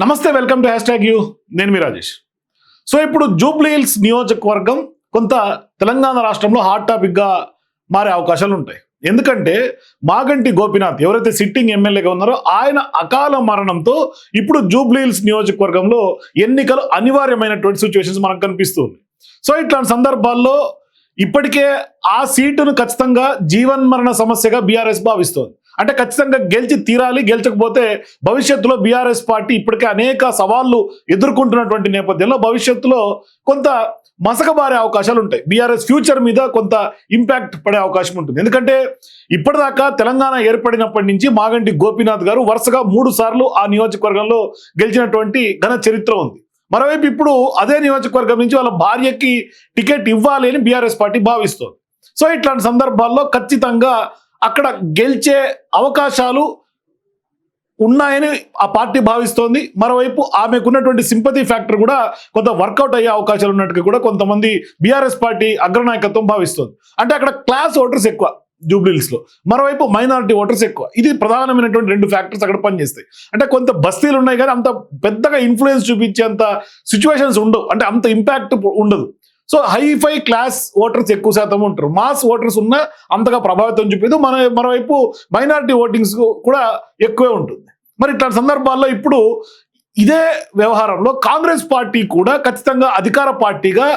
నమస్తే welcome to hash tag you. నేను మీ రాజేష్. సో ఇప్పుడు జూబ్లీహిల్స్ నియోజకవర్గం కొంత తెలంగాణ రాష్ట్రంలో హాట్ టాపిక్గా మారే అవకాశాలు ఉంటాయి. ఎందుకంటే మాగంటి గోపినాథ్ ఎవరైతే సిట్టింగ్ ఎమ్మెల్యేగా ఉన్నారో ఆయన అకాల మరణంతో ఇప్పుడు జూబ్లీహిల్స్ నియోజకవర్గంలో ఎన్నికలు అనివార్యమైనటువంటి సిచ్యువేషన్స్ మనకు కనిపిస్తుంది. సో ఇట్లాంటి సందర్భాల్లో ఇప్పటికే ఆ సీటును ఖచ్చితంగా జీవన్మరణ సమస్యగా బీఆర్ఎస్ భావిస్తోంది. అంటే ఖచ్చితంగా గెలిచి తీరాలి గెలిచకపోతే భవిష్యత్తులో బీఆర్ఎస్ పార్టీ ఇప్పటికే అనేక సవాళ్ళు ఎదుర్కొంటున్నటువంటి నేపథ్యంలో భవిష్యత్తులో కొంత మసకబారే అవకాశాలు ఉంటాయి. బీఆర్ఎస్ ఫ్యూచర్ మీద కొంత ఇంపాక్ట్ పడే అవకాశం ఉంటుంది. ఎందుకంటే ఇప్పటిదాకా తెలంగాణ ఏర్పడినప్పటి నుంచి మాగంటి గోపీనాథ్ గారు వరుసగా మూడు సార్లు ఆ నియోజకవర్గంలో గెలిచినటువంటి ఘన చరిత్ర ఉంది. మరోవైపు ఇప్పుడు అదే నియోజకవర్గం నుంచి వాళ్ళ భార్యకి టికెట్ ఇవ్వాలి అని బీఆర్ఎస్ పార్టీ భావిస్తోంది. సో ఇట్లాంటి సందర్భాల్లో ఖచ్చితంగా అక్కడ గెలిచే అవకాశాలు ఉన్నాయని ఆ పార్టీ భావిస్తోంది. మరోవైపు ఆమెకున్నటువంటి సింపతి ఫ్యాక్టర్ కూడా కొంత వర్కౌట్ అయ్యే అవకాశాలు ఉన్నట్టుగా కూడా కొంతమంది బీఆర్ఎస్ పార్టీ అగ్రనాయకత్వం భావిస్తోంది. అంటే అక్కడ క్లాస్ ఓటర్స్ ఎక్కువ జూబ్లీహిల్స్లో. మరోవైపు మైనారిటీ ఓటర్స్ ఎక్కువ. ఇది ప్రధానమైనటువంటి రెండు ఫ్యాక్టర్స్ అక్కడ పనిచేస్తాయి. అంటే కొంత బస్తీలు ఉన్నాయి కానీ అంత పెద్దగా ఇన్ఫ్లుయెన్స్ చూపించేంత సిచ్యువేషన్స్ ఉండవు. అంటే అంత ఇంపాక్ట్ ఉండదు. సో హైఫై క్లాస్ ఓటర్స్ ఎక్కువ శాతం ఉంటారు. మాస్ ఓటర్స్ ఉన్న అంతగా ప్రభావితం చూపేది మన మరోవైపు మైనారిటీ ఓటింగ్స్ కూడా ఎక్కువే ఉంటుంది. మరి ఇట్లాంటి సందర్భాల్లో ఇప్పుడు ఇదే వ్యవహారంలో కాంగ్రెస్ పార్టీ కూడా ఖచ్చితంగా అధికార పార్టీగా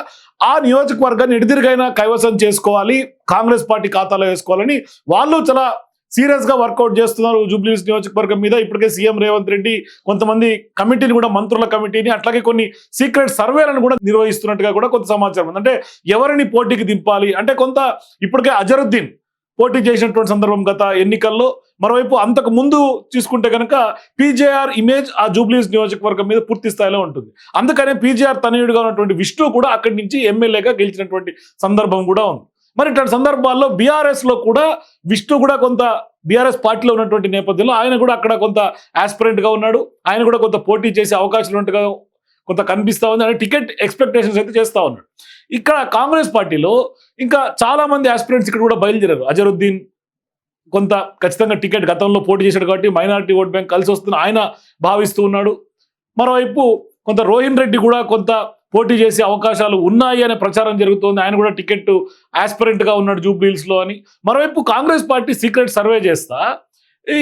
ఆ నియోజకవర్గాన్ని ఎడిదిరిగైనా కైవసం చేసుకోవాలి కాంగ్రెస్ పార్టీ ఖాతాలో వేసుకోవాలని వాళ్ళు చాలా సీరియస్గా వర్కౌట్ చేస్తున్నారు జూబ్లీస్ నియోజకవర్గం మీద. ఇప్పటికే సీఎం రేవంత్ రెడ్డి కొంతమంది కమిటీని కూడా మంత్రుల కమిటీని అట్లాగే కొన్ని సీక్రెట్ సర్వేలను కూడా నిర్వహిస్తున్నట్టుగా కూడా కొంత సమాచారం ఉంది. అంటే ఎవరిని పోటీకి దింపాలి? అంటే కొంత ఇప్పటికే అజరుద్దీన్ పోటీ చేసినటువంటి సందర్భం గత ఎన్నికల్లో. మరోవైపు అంతకు ముందు చూసుకుంటే కనుక పీజేఆర్ ఇమేజ్ ఆ జూబ్లీస్ నియోజకవర్గం మీద పూర్తి స్థాయిలో ఉంటుంది. అందుకనే పీజేఆర్ తనయుడిగా ఉన్నటువంటి విష్ణు కూడా అక్కడి నుంచి ఎమ్మెల్యేగా గెలిచినటువంటి సందర్భం కూడా ఉంది. మరి ఇట్లాంటి సందర్భాల్లో బీఆర్ఎస్లో కూడా విష్ణు కూడా కొంత బీఆర్ఎస్ పార్టీలో ఉన్నటువంటి నేపథ్యంలో ఆయన కూడా అక్కడ కొంత ఆస్పిరెంట్గా ఉన్నాడు. ఆయన కూడా కొంత పోటీ చేసే అవకాశాలు ఉన్నట్టుగా కొంత కనిపిస్తూ ఉంది. అంటే టికెట్ ఎక్స్పెక్టేషన్స్ అయితే చేస్తూ ఉన్నాడు. ఇక్కడ కాంగ్రెస్ పార్టీలో ఇంకా చాలామంది ఆస్పిరెంట్స్ ఇక్కడ కూడా బయలుదేరారు. అజరుద్దీన్ కొంత ఖచ్చితంగా టికెట్ గతంలో పోటీ చేశాడు కాబట్టి మైనారిటీ ఓట్ బ్యాంక్ కలిసి వస్తుంది ఆయన భావిస్తూ ఉన్నాడు. మరోవైపు కొంత రోహిన్ రెడ్డి కూడా కొంత పోటీ చేసే అవకాశాలు ఉన్నాయి అనే ప్రచారం జరుగుతోంది. ఆయన కూడా టికెట్ ఆస్పిరెంట్గా ఉన్నాడు జూబ్లీహిల్స్లో అని. మరోవైపు కాంగ్రెస్ పార్టీ సీక్రెట్ సర్వే చేస్తా. ఈ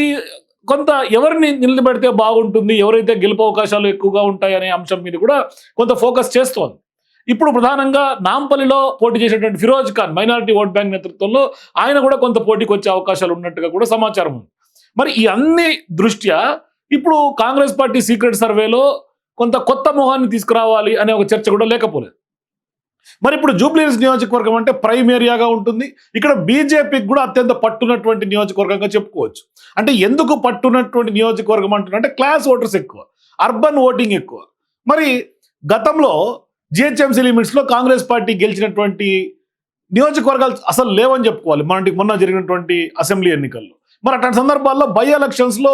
కొంత ఎవరిని నిలబెడితే బాగుంటుంది ఎవరైతే గెలుపు అవకాశాలు ఎక్కువగా ఉంటాయి అనే అంశం మీద కూడా కొంత ఫోకస్ చేస్తోంది. ఇప్పుడు ప్రధానంగా నాంపల్లిలో పోటీ చేసేటువంటి Firoz Khan minority vote bank నేతృత్వంలో ఆయన కూడా కొంత పోటీకి వచ్చే అవకాశాలు ఉన్నట్టుగా కూడా సమాచారం ఉంది. మరి ఈ అన్ని దృష్ట్యా? ఇప్పుడు కాంగ్రెస్ పార్టీ సీక్రెట్ సర్వేలో కొంత కొత్త మొహాన్ని తీసుకురావాలి అనే ఒక చర్చ కూడా లేకపోలేదు. మరి ఇప్పుడు జూబ్లీహిల్స్ నియోజకవర్గం అంటే ప్రైమ్ ఏరియాగా ఉంటుంది. ఇక్కడ బీజేపీకి కూడా అత్యంత పట్టున్నటువంటి నియోజకవర్గంగా చెప్పుకోవచ్చు. అంటే ఎందుకు పట్టున్నటువంటి నియోజకవర్గం అంటున్నంటే క్లాస్ ఓటర్స్ ఎక్కువ అర్బన్ ఓటింగ్ ఎక్కువ. మరి గతంలో జిహెచ్ఎంసీ లిమిట్స్లో కాంగ్రెస్ పార్టీ గెలిచినటువంటి నియోజకవర్గాలు అసలు లేవని చెప్పుకోవాలి. మనకి మొన్న జరిగినటువంటి అసెంబ్లీ ఎన్నికల్లో. మరి అట్లాంటి సందర్భాల్లో బై ఎలక్షన్స్లో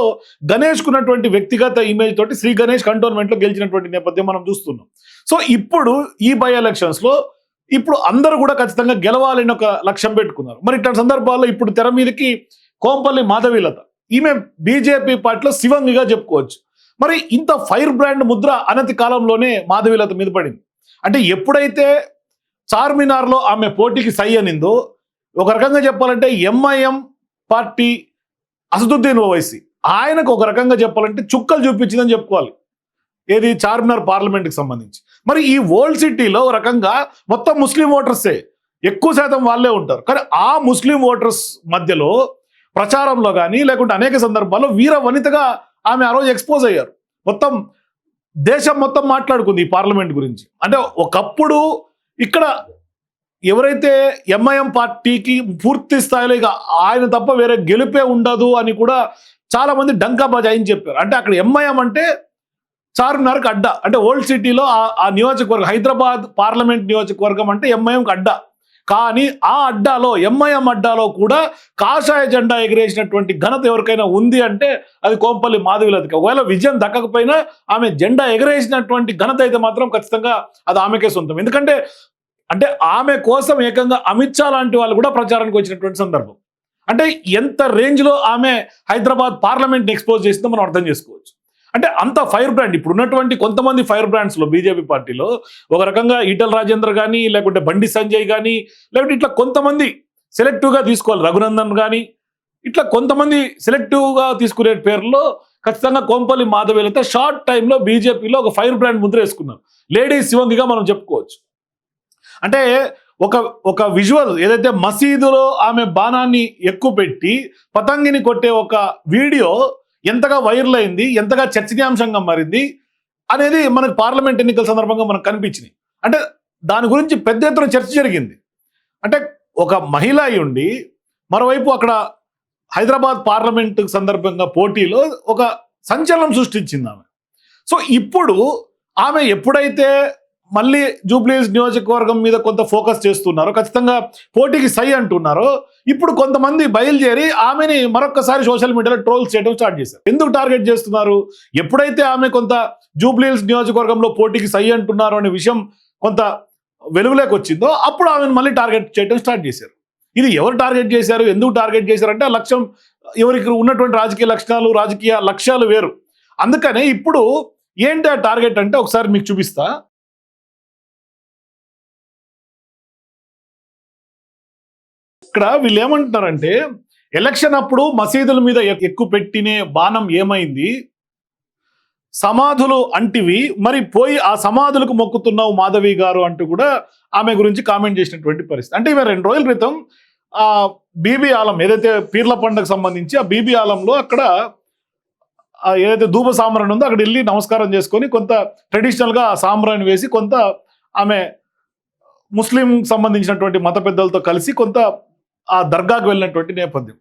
గణేష్ కున్నటువంటి వ్యక్తిగత ఇమేజ్ తోటి శ్రీ గణేష్ కంటోన్మెంట్లో గెలిచినటువంటి నేపథ్యం మనం చూస్తున్నాం. సో ఇప్పుడు ఈ బై ఎలక్షన్స్లో ఇప్పుడు అందరూ కూడా ఖచ్చితంగా గెలవాలని ఒక లక్ష్యం పెట్టుకున్నారు. మరి ఇట్లాంటి సందర్భాల్లో ఇప్పుడు తెర మీదకి కోంపల్లి మాధవీలత ఈమె బీజేపీ పార్టీలో శివంగిగా చెప్పుకోవచ్చు. మరి ఇంత ఫైర్ బ్రాండ్ ముద్ర అనతి కాలంలోనే మాధవీలత మీద పడింది. అంటే ఎప్పుడైతే చార్మినార్లో ఆమె పోటీకి సై అనిందో ఒక రకంగా చెప్పాలంటే ఎంఐఎం పార్టీ అసదుద్దీన్ ఓవైసీ. ఆయనకు ఒక రకంగా చెప్పాలంటే చుక్కలు చూపించిందని చెప్పుకోవాలి. ఏది? చార్మినార్ పార్లమెంట్కి సంబంధించి. మరి ఈ ఓల్డ్ సిటీలో రకంగా మొత్తం ముస్లిం ఓటర్సే. ఎక్కువ శాతం వాళ్ళే ఉంటారు. కానీ ఆ ముస్లిం ఓటర్స్ మధ్యలో ప్రచారంలో కానీ లేకుంటే అనేక సందర్భాల్లో వీర వనితగా ఆమె ఆ రోజు ఎక్స్పోజ్ అయ్యారు. మొత్తం దేశం మొత్తం మాట్లాడుకుంది ఈ పార్లమెంట్ గురించి. అంటే ఒకప్పుడు ఇక్కడ ఎవరైతే ఎంఐఎం పార్టీకి పూర్తి స్థాయిలో ఇక ఆయన తప్ప వేరే గెలుపే ఉండదు అని కూడా చాలా మంది డంకా బజాయిని చెప్పారు. అంటే అక్కడ ఎంఐఎం అంటే చార్మినార్కి అడ్డ. అంటే ఓల్డ్ సిటీలో ఆ- నియోజకవర్గం హైదరాబాద్ పార్లమెంట్ నియోజకవర్గం అంటే ఎంఐఎంకి అడ్డ. కానీ ఆ అడ్డాలో ఎంఐఎం అడ్డాలో కూడా కాషాయ జెండా ఎగిరేసినటువంటి ఘనత ఎవరికైనా ఉంది అంటే అది కోంపల్లి మాధవిలతకి ఒకవేళ విజయం దక్కకపోయినా ఆమె జెండా ఎగరేసినటువంటి ఘనత అయితే మాత్రం ఖచ్చితంగా అది ఆమెకే సొంతం. ఎందుకంటే అంటే ఆమె కోసం ఏకంగా అమిత్ షా లాంటి వాళ్ళు కూడా ప్రచారానికి వచ్చినటువంటి సందర్భం. అంటే ఎంత రేంజ్లో ఆమె హైదరాబాద్ పార్లమెంట్ని ఎక్స్పోజ్ చేసిందో మనం అర్థం చేసుకోవచ్చు. అంటే అంత ఫైర్ బ్రాండ్ ఇప్పుడు ఉన్నటువంటి కొంతమంది ఫైర్ బ్రాండ్స్లో బీజేపీ పార్టీలో ఒక రకంగా ఈటల రాజేందర్ కానీ లేకుంటే బండి సంజయ్ కానీ లేకుంటే ఇట్లా కొంతమంది సెలెక్టివ్గా తీసుకోవాలి. రఘునందన్ కానీ ఇట్లా కొంతమంది సెలెక్టివ్గా తీసుకునే పేర్లో ఖచ్చితంగా కోంపల్లి మాధవేలతో షార్ట్ టైంలో బీజేపీలో ఒక ఫైర్ బ్రాండ్ ముద్ర వేసుకున్నారు లేడీస్ శివంగిగా మనం చెప్పుకోవచ్చు. అంటే ఒక ఒక విజువల్ ఏదైతే మసీదులో ఆమె బాణాన్ని ఎక్కువ పెట్టి పతంగిని కొట్టే ఒక వీడియో ఎంతగా వైరల్ అయింది ఎంతగా చర్చనీయాంశంగా మారింది అనేది మనకు పార్లమెంట్ ఎన్నికల సందర్భంగా మనకు కనిపించింది అంటే దాని గురించి పెద్ద ఎత్తున చర్చ జరిగింది. అంటే ఒక మహిళ అయి ఉండి మరోవైపు అక్కడ హైదరాబాద్ పార్లమెంట్ సందర్భంగా పోటీలో ఒక సంచలనం సృష్టించింది ఆమె. సో ఇప్పుడు ఆమె ఎప్పుడైతే మళ్ళీ జూబ్లీస్ నియోజకవర్గం మీద కొంత ఫోకస్ చేస్తున్నారో. ఖచ్చితంగా పోటీకి సై అంటున్నారో. ఇప్పుడు కొంతమంది బయలుదేరి ఆమెని మరొకసారి సోషల్ మీడియాలో ట్రోల్స్ చేయడం స్టార్ట్ చేశారు. ఎందుకు టార్గెట్ చేస్తున్నారు? ఎప్పుడైతే ఆమె కొంత జూబ్లీస్ నియోజకవర్గంలో పోటీకి సై అంటున్నారు అనే విషయం కొంత వెలుగులోకి వచ్చిందో అప్పుడు ఆమెను మళ్ళీ టార్గెట్ చేయడం స్టార్ట్ చేశారు. ఇది ఎవరు టార్గెట్ చేశారు? ఎందుకు టార్గెట్ చేశారంటే ఆ లక్ష్యం ఎవరికి ఉన్నటువంటి రాజకీయ లక్షణాలు రాజకీయ లక్ష్యాలు వేరు. అందుకనే ఇప్పుడు ఏంటి ఆ టార్గెట్ అంటే ఒకసారి మీకు చూపిస్తా. ఇక్కడ వీళ్ళు ఏమంటున్నారంటే ఎలక్షన్ అప్పుడు మసీదుల మీద ఎక్కువ పెట్టినే బాణం ఏమైంది? సమాధులు అంటివి మరి పోయి ఆ సమాధులకు మొక్కుతున్నావు మాధవి గారు అంటూ కూడా ఆమె గురించి కామెంట్ చేసినటువంటి పరిస్థితి. అంటే ఇవి రెండు రోజుల క్రితం ఆ బీబీ ఆలం ఏదైతే పీర్ల పండుగ సంబంధించి ఆ బీబీ ఆలంలో అక్కడ ఏదైతే ధూప సాంబ్రాణి ఉందో అక్కడ వెళ్ళి నమస్కారం చేసుకొని కొంత ట్రెడిషనల్గా ఆ సాంబ్రాణి వేసి కొంత ఆమె ముస్లిం సంబంధించినటువంటి మత పెద్దలతో కలిసి కొంత ఆ దర్గాకు వెళ్ళినటువంటి నేపథ్యం.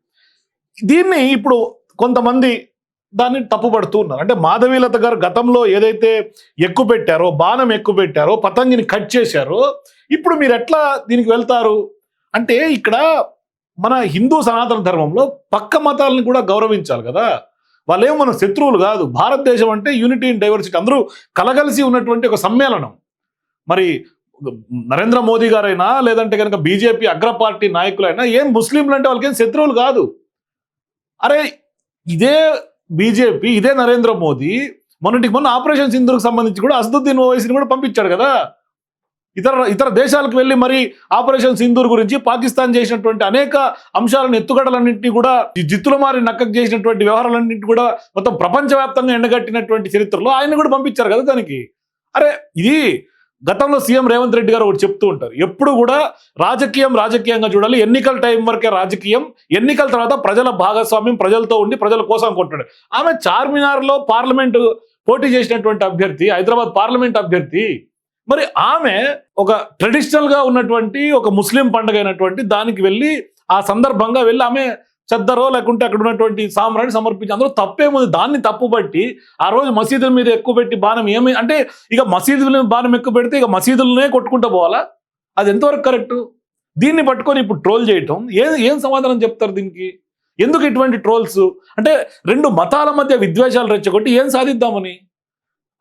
దీన్ని ఇప్పుడు కొంతమంది దాన్ని తప్పుపడుతూ ఉన్నారు. అంటే మాధవీలత గారు గతంలో ఏదైతే ఎక్కువ పెట్టారో బాణం ఎక్కువ పెట్టారో పతంగిని కట్ చేశారో ఇప్పుడు మీరు ఎట్లా దీనికి వెళ్తారు? అంటే ఇక్కడ మన హిందూ సనాతన ధర్మంలో పక్క మతాలను కూడా గౌరవించాలి కదా. వాళ్ళేమో మన శత్రువులు కాదు. భారతదేశం అంటే యూనిటీ అండ్ డైవర్సిటీ అందరూ కలగలిసి ఉన్నటువంటి ఒక సమ్మేళనం. మరి నరేంద్ర మోదీ గారైనా లేదంటే కనుక బీజేపీ అగ్ర పార్టీ నాయకులైనా ఏం ముస్లింలు అంటే వాళ్ళకేం శత్రువులు కాదు. అరే ఇదే బీజేపీ ఇదే నరేంద్ర మోదీ మొన్నటికి మొన్న ఆపరేషన్ సింధుకు సంబంధించి కూడా అసదుద్దీన్ ఓవైసీని కూడా పంపించాడు కదా. ఇతర ఇతర దేశాలకు వెళ్ళి మరి ఆపరేషన్ సింధూర్ గురించి పాకిస్తాన్ చేసినటువంటి అనేక అంశాలను ఎత్తుగడలన్నింటినీ కూడా ఈ మారి నక్కకు చేసినటువంటి వ్యవహారాలన్నింటినీ కూడా మొత్తం ప్రపంచవ్యాప్తంగా ఎండగట్టినటువంటి చరిత్రలో ఆయన కూడా పంపించారు కదా దానికి. అరే ఇది గతంలో సీఎం రేవంత్ రెడ్డి గారు ఒకటి చెప్తూ ఉంటారు. ఎప్పుడు కూడా రాజకీయం రాజకీయంగా చూడాలి. ఎన్నికల టైం వరకే రాజకీయం. ఎన్నికల తర్వాత ప్రజల భాగస్వామ్యం ప్రజలతో ఉండి ప్రజల కోసం కొట్టాడు ఆమె చార్మినార్లో పార్లమెంటు పోటీ చేసినటువంటి అభ్యర్థి హైదరాబాద్ పార్లమెంట్ అభ్యర్థి. మరి ఆమె ఒక ట్రెడిషనల్గా ఉన్నటువంటి ఒక ముస్లిం పండుగ అయినటువంటి దానికి వెళ్ళి ఆ సందర్భంగా వెళ్ళి ఆమె చెద్దరో లేకుంటే అక్కడ ఉన్నటువంటి సామ్రాన్ని సమర్పించి అందులో తప్పేముంది దాన్ని తప్పుబట్టి ఆ రోజు మసీదుల మీద ఎక్కువ పెట్టి బాణం ఏమి అంటే ఇక మసీదుల మీద బాణం ఎక్కువ పెడితే ఇక మసీదులనే కొట్టుకుంటూ పోవాలా? అది ఎంతవరకు కరెక్ట్? దీన్ని పట్టుకొని ఇప్పుడు ట్రోల్ చేయటం ఏం ఏం సమాధానం చెప్తారు దీనికి? ఎందుకు ఇటువంటి ట్రోల్స్? అంటే రెండు మతాల మధ్య విద్వేషాలు రెచ్చగొట్టి ఏం సాధిద్దామని?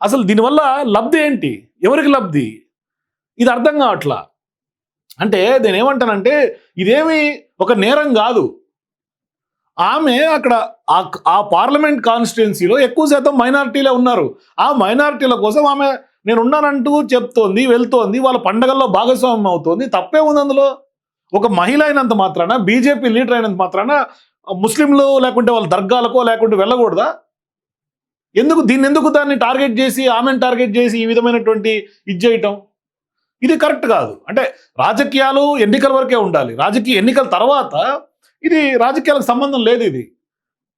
అసలు దీనివల్ల లబ్ధి ఏంటి? ఎవరికి లబ్ధి? ఇది అర్థం కావట్లా? అంటే నేనేమంటానంటే ఇదేమి ఒక నేరం కాదు. ఆమె అక్కడ ఆ- పార్లమెంట్ కాన్స్టిట్యున్సీలో ఎక్కువ శాతం మైనారిటీలే ఉన్నారు. ఆ మైనారిటీల కోసం ఆమె నేను ఉన్నానంటూ చెప్తోంది వెళ్తోంది వాళ్ళ పండగల్లో భాగస్వామ్యం అవుతోంది. తప్పే ఉంది అందులో. ఒక మహిళ అయినంత మాత్రాన బీజేపీ లీడర్ అయినంత మాత్రాన ముస్లింలు లేకుంటే వాళ్ళ దర్గాలకో లేకుంటే వెళ్ళకూడదా? ఎందుకు దీన్ని ఎందుకు దాన్ని టార్గెట్ చేసి ఆమెను టార్గెట్ చేసి ఈ విధమైనటువంటి ఇది చేయటం? ఇది కరెక్ట్ కాదు. అంటే రాజకీయాలు ఎన్నికల వరకే ఉండాలి. రాజకీయ ఎన్నికల తర్వాత ఇది రాజకీయాలకు సంబంధం లేదు ఇది.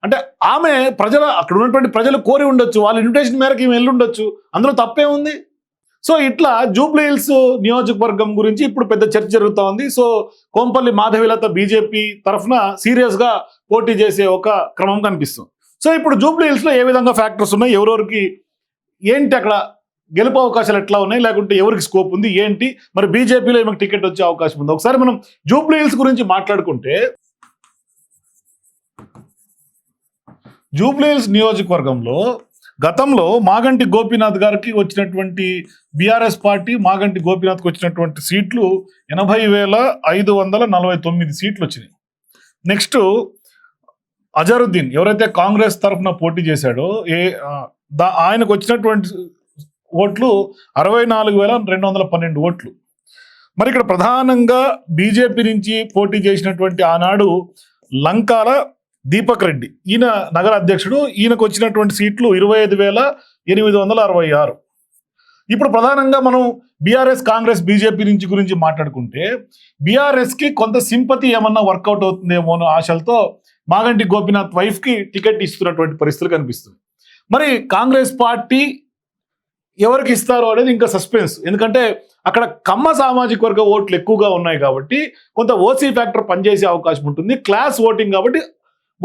అంటే ఆమె ప్రజల అక్కడ ఉన్నటువంటి ప్రజలు కోరి ఉండొచ్చు వాళ్ళ ఇన్విటేషన్ మేరకు ఈమె వెళ్ళి ఉండొచ్చు అందులో తప్పే ఉంది. సో ఇట్లా జూబ్లీ హిల్స్ నియోజకవర్గం గురించి ఇప్పుడు పెద్ద చర్చ జరుగుతూ ఉంది. సో కోంపల్లి మాధవిలత బీజేపీ తరఫున సీరియస్గా పోటీ చేసే ఒక క్రమం కనిపిస్తుంది. సో ఇప్పుడు జూబ్లీ హిల్స్లో ఏ విధంగా ఫ్యాక్టర్స్ ఉన్నాయి? ఎవరెవరికి ఏంటి అక్కడ గెలుపు అవకాశాలు ఎట్లా ఉన్నాయి? లేకుంటే ఎవరికి స్కోప్ ఉంది? ఏంటి? మరి బీజేపీలో ఏమైనా టికెట్ వచ్చే అవకాశం ఉంది. ఒకసారి మనం జూబ్లీ హిల్స్ గురించి మాట్లాడుకుంటే జూబ్లీహిల్స్ నియోజకవర్గంలో గతంలో మాగంటి గోపీనాథ్ గారికి వచ్చినటువంటి బీఆర్ఎస్ పార్టీ మాగంటి గోపీనాథ్కి వచ్చినటువంటి సీట్లు ఎనభై వేల ఐదు వందల నలభై తొమ్మిది సీట్లు వచ్చినాయి నెక్స్ట్ అజరుద్దీన్ ఎవరైతే కాంగ్రెస్ తరఫున పోటీ చేశాడో ఏ దా ఆయనకు వచ్చినటువంటి ఓట్లు అరవై నాలుగు వేల రెండు వందల పన్నెండు ఓట్లు. మరి ఇక్కడ ప్రధానంగా బీజేపీ నుంచి పోటీ చేసినటువంటి ఆనాడు లంకాల దీపక్ రెడ్డి. ఈయన నగర అధ్యక్షుడు. ఈయనకు వచ్చినటువంటి సీట్లు ఇరవై ఐదు వేల ఎనిమిది వందల అరవై ఆరు. ఇప్పుడు ప్రధానంగా మనం బీఆర్ఎస్ కాంగ్రెస్ బీజేపీ నుంచి గురించి మాట్లాడుకుంటే బీఆర్ఎస్కి కొంత సింపతి ఏమన్నా వర్కౌట్ అవుతుందేమో అన్న ఆశలతో మాగంటి గోపీనాథ్ వైఫ్కి టికెట్ ఇస్తున్నటువంటి పరిస్థితులు కనిపిస్తుంది. మరి కాంగ్రెస్ పార్టీ ఎవరికి ఇస్తారో అనేది ఇంకా సస్పెన్స్. ఎందుకంటే అక్కడ కమ్మ సామాజిక వర్గ ఓట్లు ఎక్కువగా ఉన్నాయి కాబట్టి కొంత ఓసీ ఫ్యాక్టర్ పనిచేసే అవకాశం ఉంటుంది. క్లాస్ ఓటింగ్ కాబట్టి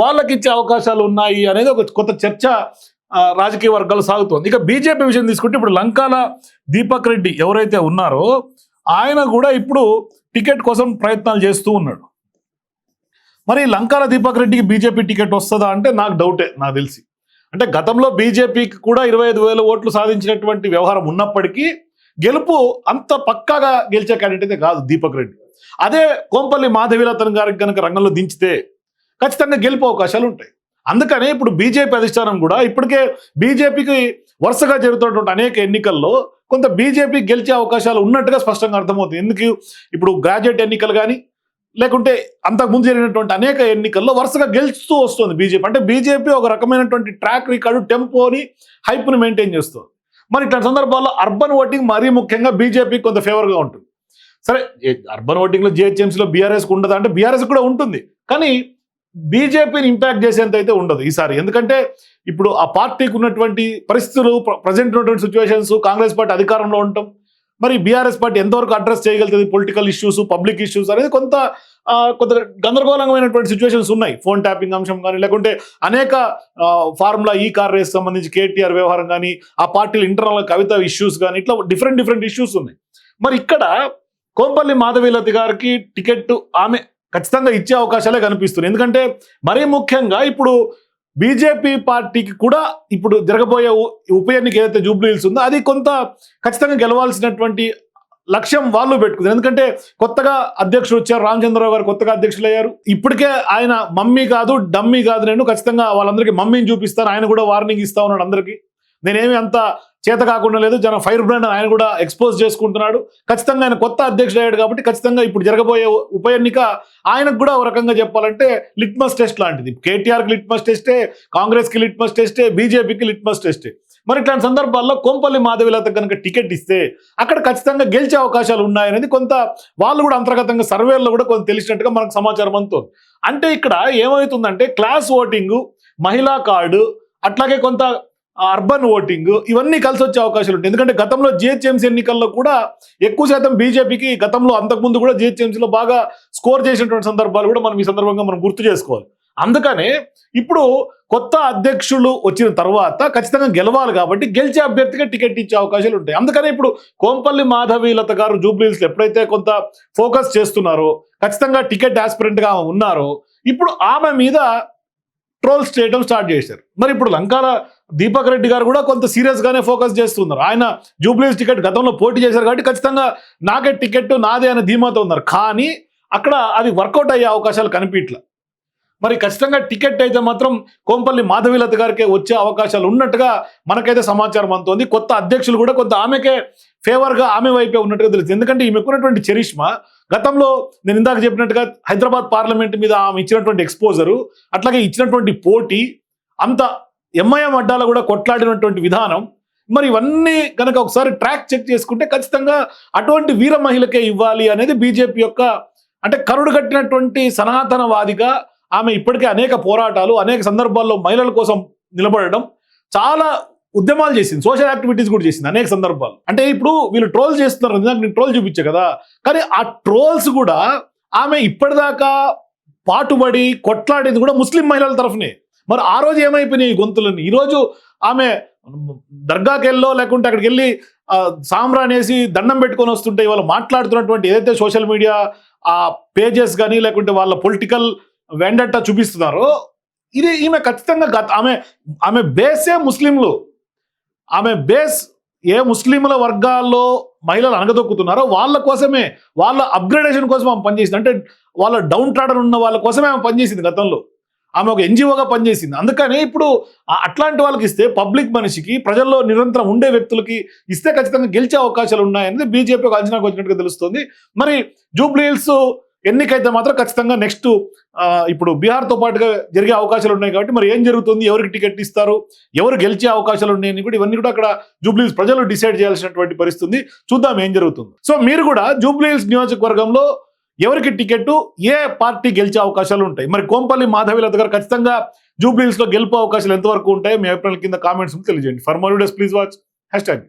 వాళ్ళకి ఇచ్చే అవకాశాలు ఉన్నాయి అనేది ఒక కొత్త చర్చ రాజకీయ వర్గాలు సాగుతోంది. ఇక బీజేపీ విషయం తీసుకుంటే ఇప్పుడు లంకాల దీపక్ రెడ్డి ఎవరైతే ఉన్నారో ఆయన కూడా ఇప్పుడు టికెట్ కోసం ప్రయత్నాలు చేస్తూ ఉన్నాడు. మరి లంకాల దీపక్ రెడ్డికి బీజేపీ టికెట్ వస్తుందా అంటే నాకు డౌటే నాకు తెలిసి. అంటే గతంలో బీజేపీకి కూడా ఇరవై ఐదు వేల ఓట్లు సాధించినటువంటి వ్యవహారం ఉన్నప్పటికీ గెలుపు అంత పక్కాగా గెలిచే క్యాండిడేట్ అయితే కాదు దీపక్ రెడ్డి. అదే కోంపల్లి మాధవీలతన్ గారికి కనుక రంగంలో దించితే ఖచ్చితంగా గెలుపు అవకాశాలు ఉంటాయి. అందుకనే ఇప్పుడు బీజేపీ అధిష్టానం కూడా ఇప్పటికే బీజేపీకి వరుసగా జరుగుతున్నటువంటి అనేక ఎన్నికల్లో కొంత బీజేపీ గెలిచే అవకాశాలు ఉన్నట్టుగా స్పష్టంగా అర్థమవుతుంది. ఎందుకు? ఇప్పుడు గ్రాడ్యుయేట్ ఎన్నికలు కానీ లేకుంటే అంతకుముందు జరిగినటువంటి అనేక ఎన్నికల్లో వరుసగా గెలుస్తూ వస్తుంది బీజేపీ. అంటే బీజేపీ ఒక రకమైనటువంటి ట్రాక్ రికార్డు టెంపోని హైప్ని మెయింటైన్ చేస్తుంది. మరి ఇట్లాంటి సందర్భాల్లో అర్బన్ ఓటింగ్ మరీ ముఖ్యంగా బీజేపీ కొంత ఫేవర్గా ఉంటుంది. సరే అర్బన్ ఓటింగ్లో జిహెచ్ఎంసీలో బీఆర్ఎస్కి ఉండదు? అంటే బీఆర్ఎస్ కూడా ఉంటుంది. కానీ బీజేపీని ఇంపాక్ట్ చేసేంత అయితే ఉండదు ఈసారి. ఎందుకంటే ఇప్పుడు ఆ పార్టీకి ఉన్నటువంటి పరిస్థితులు ప్రజెంట్ ఉన్నటువంటి సిచ్యువేషన్స్ కాంగ్రెస్ పార్టీ అధికారంలో ఉండటం మరి బీఆర్ఎస్ పార్టీ ఎంతవరకు అడ్రస్ చేయగలుగుతుంది? పొలిటికల్ ఇష్యూస్ పబ్లిక్ ఇష్యూస్ అనేది కొంత కొంత గందరగోళమైనటువంటి సిచ్యువేషన్స్ ఉన్నాయి. ఫోన్ ట్యాపింగ్ అంశం కానీ లేకుంటే అనేక ఫార్ములా ఈ కార్ రేస్ సంబంధించి కేటీఆర్ వ్యవహారం కానీ ఆ పార్టీల ఇంటర్నల్ కవిత ఇష్యూస్ కానీ ఇట్లా డిఫరెంట్ డిఫరెంట్ ఇష్యూస్ ఉన్నాయి. మరి ఇక్కడ కోంపల్లి మాధవీలతి గారికి టికెట్ ఆమె ఖచ్చితంగా ఇచ్చే అవకాశాలే కనిపిస్తున్నాయి. ఎందుకంటే మరీ ముఖ్యంగా ఇప్పుడు బీజేపీ పార్టీకి కూడా ఇప్పుడు జరగబోయే ఉప ఎన్నిక ఏదైతే జూబ్లీహిల్స్ ఉందో అది కొంత ఖచ్చితంగా గెలవాల్సినటువంటి లక్ష్యం వాళ్ళు పెట్టుకుంది ఎందుకంటే కొత్తగా అధ్యక్షుడు వచ్చారు రామచంద్రరావు గారు కొత్తగా అధ్యక్షులు అయ్యారు ఇప్పటికే ఆయన మమ్మీ కాదు డమ్మీ కాదు. నేను ఖచ్చితంగా వాళ్ళందరికీ మమ్మీని చూపిస్తాను. ఆయన కూడా వార్నింగ్ ఇస్తా ఉన్నాడు అందరికీ. నేనేమి అంత చేత కాకుండా లేదు. జన ఫైర్ బ్రాండ్ ఆయన కూడా ఎక్స్పోజ్ చేసుకుంటున్నాడు. ఖచ్చితంగా ఆయన కొత్త అధ్యక్షుడు అయ్యాడు కాబట్టి ఖచ్చితంగా ఇప్పుడు జరగబోయే ఉప ఎన్నిక ఆయనకు కూడా ఒక రకంగా చెప్పాలంటే లిట్మస్ టెస్ట్ లాంటిది. కేటీఆర్కి లిట్మస్ టెస్టే కాంగ్రెస్కి లిట్మస్ టెస్టే బీజేపీకి లిట్మస్ టెస్టే. మరి ఇట్లాంటి సందర్భాల్లో కోంపల్లి మాధవిలత కనుక టికెట్ ఇస్తే అక్కడ ఖచ్చితంగా గెలిచే అవకాశాలు ఉన్నాయనేది కొంత వాళ్ళు కూడా అంతర్గతంగా సర్వేల్లో కూడా కొంత తెలిసినట్టుగా మనకు సమాచారం అందుతుంది. అంటే ఇక్కడ ఏమవుతుందంటే క్లాస్ ఓటింగు మహిళా కార్డు అట్లాగే కొంత అర్బన్ ఓటింగ్ ఇవన్నీ కలిసి వచ్చే అవకాశాలు ఉంటాయి. ఎందుకంటే గతంలో జిహెచ్ఎంసీ ఎన్నికల్లో కూడా ఎక్కువ శాతం బీజేపీకి గతంలో అంతకుముందు కూడా జిహెచ్ఎంసీలో బాగా స్కోర్ చేసినటువంటి సందర్భాలు కూడా మనం ఈ సందర్భంగా మనం గుర్తు చేసుకోవాలి. అందుకనే ఇప్పుడు కొత్త అధ్యక్షులు వచ్చిన తర్వాత ఖచ్చితంగా గెలవాలి కాబట్టి గెలిచే అభ్యర్థిగా టికెట్ ఇచ్చే అవకాశాలు ఉంటాయి. అందుకనే ఇప్పుడు కోంపల్లి మాధవీలత గారు జూబ్లీహిల్స్ ఎప్పుడైతే కొంత ఫోకస్ చేస్తున్నారో ఖచ్చితంగా టికెట్ ఆస్పిరెంట్గా ఆమె ఉన్నారో. ఇప్పుడు ఆమె మీద ట్రోల్స్ చేయడం స్టార్ట్ చేశారు. మరి ఇప్పుడు లంకాల దీపక్ రెడ్డి గారు కూడా కొంత సీరియస్గానే ఫోకస్ చేస్తున్నారు. ఆయన జూబ్లీస్ టికెట్ గతంలో పోటీ చేశారు కాబట్టి ఖచ్చితంగా నాకే టికెట్ నాదే అనే ధీమాతో ఉన్నారు. కానీ అక్కడ అది వర్కౌట్ అయ్యే అవకాశాలు కనిపించట్ల. మరి ఖచ్చితంగా టికెట్ అయితే మాత్రం కోంపల్లి మాధవీలత గారికి వచ్చే అవకాశాలు ఉన్నట్టుగా మనకైతే సమాచారం అందుతోంది. కొత్త అధ్యక్షులు కూడా కొంత ఆమెకే ఫేవర్గా ఆమె వైపే ఉన్నట్టుగా తెలుస్తుంది. ఎందుకంటే ఈమెకున్నటువంటి చరిష్మా గతంలో నేను ఇందాక చెప్పినట్టుగా హైదరాబాద్ పార్లమెంట్ మీద ఆమె ఇచ్చినటువంటి ఎక్స్పోజరు అట్లాగే ఇచ్చినటువంటి పోటీ అంత ఎంఐఎం అడ్డాలో కూడా కొట్లాడినటువంటి విధానం మరి ఇవన్నీ కనుక ఒకసారి ట్రాక్ చెక్ చేసుకుంటే ఖచ్చితంగా అటువంటి వీర మహిళకే ఇవ్వాలి అనేది బీజేపీ యొక్క అంటే కరుడు కట్టినటువంటి సనాతనవాదిగా ఆమె ఇప్పటికే అనేక పోరాటాలు అనేక సందర్భాల్లో మహిళల కోసం నిలబడడం చాలా ఉద్యమాలు చేసింది సోషల్ యాక్టివిటీస్ కూడా చేసింది అనేక సందర్భాలు. అంటే ఇప్పుడు వీళ్ళు ట్రోల్ చేస్తున్నారు ఇందాక నేను ట్రోల్ చూపించా కదా. కానీ ఆ ట్రోల్స్ కూడా ఆమె ఇప్పటిదాకా పాటుబడి కొట్లాడేది కూడా ముస్లిం మహిళల తరఫునే. మరి ఆ రోజు ఏమైపోయినాయి ఈ గొంతులని? ఈరోజు ఆమె దర్గాకి వెళ్ళో లేకుంటే అక్కడికి వెళ్ళి సామ్రానేసి దండం పెట్టుకొని వస్తుంటే ఇవాళ మాట్లాడుతున్నటువంటి ఏదైతే సోషల్ మీడియా ఆ పేజెస్ కానీ లేకుంటే వాళ్ళ పొలిటికల్ వెండట్ట చూపిస్తున్నారో ఇది ఈమె ఖచ్చితంగా గత ఆమె ఆమె బేసే ముస్లింలు. ఆమె బేస్ ఏ ముస్లింల వర్గాల్లో మహిళలు అనగదొక్కుతున్నారో వాళ్ళ కోసమే వాళ్ళ అప్గ్రేడేషన్ కోసం ఆమె పనిచేసింది. అంటే వాళ్ళ డౌన్ ట్రాడర్ ఉన్న వాళ్ళ కోసమే ఆమె పనిచేసింది గతంలో. ఆమె ఒక ఎన్జిఓగా పనిచేసింది. అందుకని ఇప్పుడు ఆ- అట్లాంటి వాళ్ళకి ఇస్తే పబ్లిక్ మనిషికి ప్రజల్లో నిరంతరం ఉండే వ్యక్తులకి ఇస్తే ఖచ్చితంగా గెలిచే అవకాశాలు ఉన్నాయనేది బీజేపీ ఒక అంచనాకు వచ్చినట్టుగా తెలుస్తుంది. మరి జూబ్లీహిల్స్ ఎన్నికైతే మాత్రం ఖచ్చితంగా నెక్స్ట్ ఇప్పుడు బీహార్తో పాటుగా జరిగే అవకాశాలు ఉన్నాయి కాబట్టి మరి ఏం జరుగుతుంది? ఎవరికి టికెట్ ఇస్తారు? ఎవరు గెలిచే అవకాశాలు ఉన్నాయని కూడా ఇవన్నీ కూడా అక్కడ జూబ్లీహిల్స్ ప్రజలు డిసైడ్ చేయాల్సినటువంటి పరిస్థితి చూద్దాం ఏం జరుగుతుంది. సో మీరు కూడా జూబ్లీహిల్స్ నియోజకవర్గంలో ఎవరికి టికెట్ ఏ పార్టీ గెలిచే అవకాశాలు ఉంటాయి? మరి కోంపల్లి మాధవీలత గారు ఖచ్చితంగా జూబ్లీహిల్స్ గెలుపు అవకాశాలు ఎంతవరకు ఉంటాయి మీ అభిప్రాయాల కింద కామెంట్స్ తెలియజేయండి. For more videos please watch. Hashtag.